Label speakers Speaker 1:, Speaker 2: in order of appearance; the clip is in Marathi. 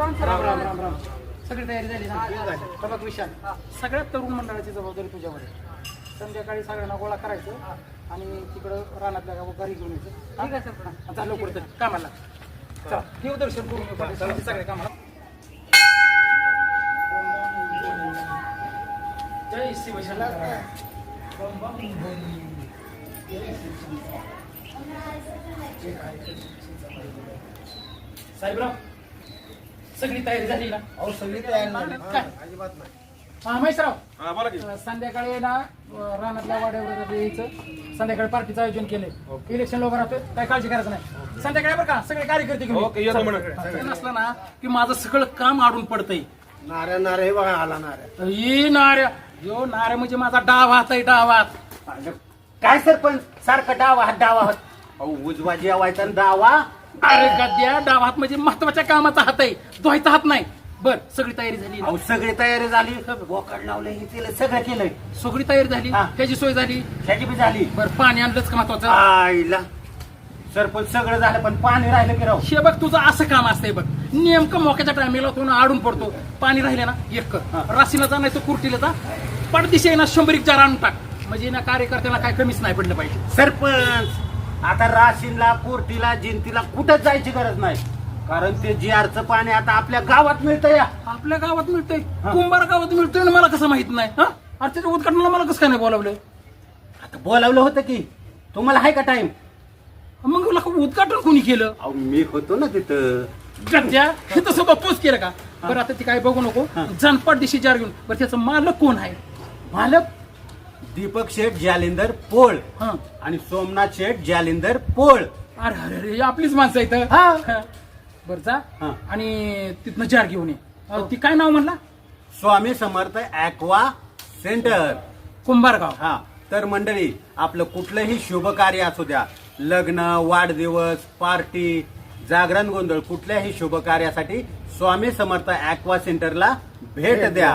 Speaker 1: राम राम राम राम सगळी तयारी झाली ना? बघ विशाल. सगळ्यात तरुण मंडळाची जबाबदारी तुझ्यावर आहे. संध्याकाळी सगळ्यांना गोळा करायचं आणि तिकडं रानातल्या गाव घरी घेऊन यायचं. ठीक आहे सर. चालू लवकर कामाला. चला. देव दर्शन करून. सगळे कामाला. जय साहेबराव. सगळी तयारी झाली ना?
Speaker 2: अहो सगळी तयारी झाली.
Speaker 1: काय?
Speaker 2: अजिबात नाही.
Speaker 1: हा महेशराव
Speaker 3: हा बोला की.
Speaker 1: अं, संध्याकाळी ना अं, रानातल्या वाड्यावर यायचं. संध्याकाळी पार्टीचं आयोजन केलंय. इलेक्शन लवकर राहतोय काय काळजी करायचं नाही. संध्याकाळी बरं का सगळे कार्यकर्ते घेऊन ये.
Speaker 3: ओके येतो म्हणा
Speaker 4: असं नसलं ना की माझं सगळं काम आडून पडतंय.
Speaker 2: नाऱ्या नाऱ्या हे बघा आला नाऱ्या
Speaker 1: ही नाऱ्या यो नाऱ्या म्हणजे माझा डाव हात आहे डाव हात.
Speaker 4: काय सरपंच? सारखं डावा हात डावा हात. अहो उजवा जेवायचा आणि डावा
Speaker 1: अरे गद्या डाव हात म्हणजे महत्त्वाच्या कामाचा हात आहे. धुवायचा हात नाही. बर सगळी तयारी झाली?
Speaker 4: अहो सगळी तयारी झाली. बोकड लावलं हे केलं सगळं केलंय.
Speaker 1: सगळी तयारी झाली?
Speaker 4: हा.
Speaker 1: त्याची सोय झाली?
Speaker 4: ह्याची बी झाली.
Speaker 1: बर पाणी आणलंच का महत्वाचं?
Speaker 4: आईला. सरपंच सगळं झालं पण पाणी राहिलं की राव
Speaker 1: हे बघ तुझं असं काम असतंय बघ. नेमकं मोक्याच्या टायमिंगला तो ना आडून पडतो. पाणी राहिले ना एक कर. राशीला जा नाही तर कुर्टीला जा. पडदिशी ना शंभर एक चार आणून टाक. म्हणजे ना कार्यकर्त्यांना काय कमीच नाही पडलं पाहिजे.
Speaker 4: सरपंच! आता राशीनला कोर्टीला जिंतीला कुठंच जायची गरज नाही. कारण ते जी आरचं पाणी आता आपल्या गावात मिळतं या.
Speaker 1: आपल्या गावात मिळतंय. कुंभार गावात मिळतोय ना मला कसं माहीत नाही? हा? अरे त्याच्या उद्घाटनाला मला कसं काय नाही बोलावलं?
Speaker 4: आता बोलावलं होतं की. तुम्हाला आहे का टाइम
Speaker 1: मग मला उद्घाटन कोणी केलं?
Speaker 4: अहो मी होतो ना तिथं.
Speaker 1: गद्या हे तसं बापूच केलं का? बरं आता ती काय बघू नको. जनपट दिशी जार घेऊन. बरं त्याचं मालक कोण आहे?
Speaker 4: मालक? दीपक शेठ जालिंदर पोळ
Speaker 1: हा.
Speaker 4: आणि सोमनाथ शेठ जालिंदर पोळ.
Speaker 1: अरे अरे अरे आपलीच माणसं इथं
Speaker 4: हा.
Speaker 1: बरं जा.
Speaker 4: हा.
Speaker 1: आणि तिथनं जार घेऊन ये. अं, ती काय नाव म्हणला?
Speaker 4: Swami Samarth aqua centre.
Speaker 1: Kumbhargaon.
Speaker 4: हा. तर मंडळी आपलं कुठलंही शुभ कार्य असू द्या लग्न वाढदिवस पार्टी जागरण गोंधळ कुठल्याही शुभ कार्यासाठी स्वामी समर्थ ऍक्वा सेंटरला भेट द्या.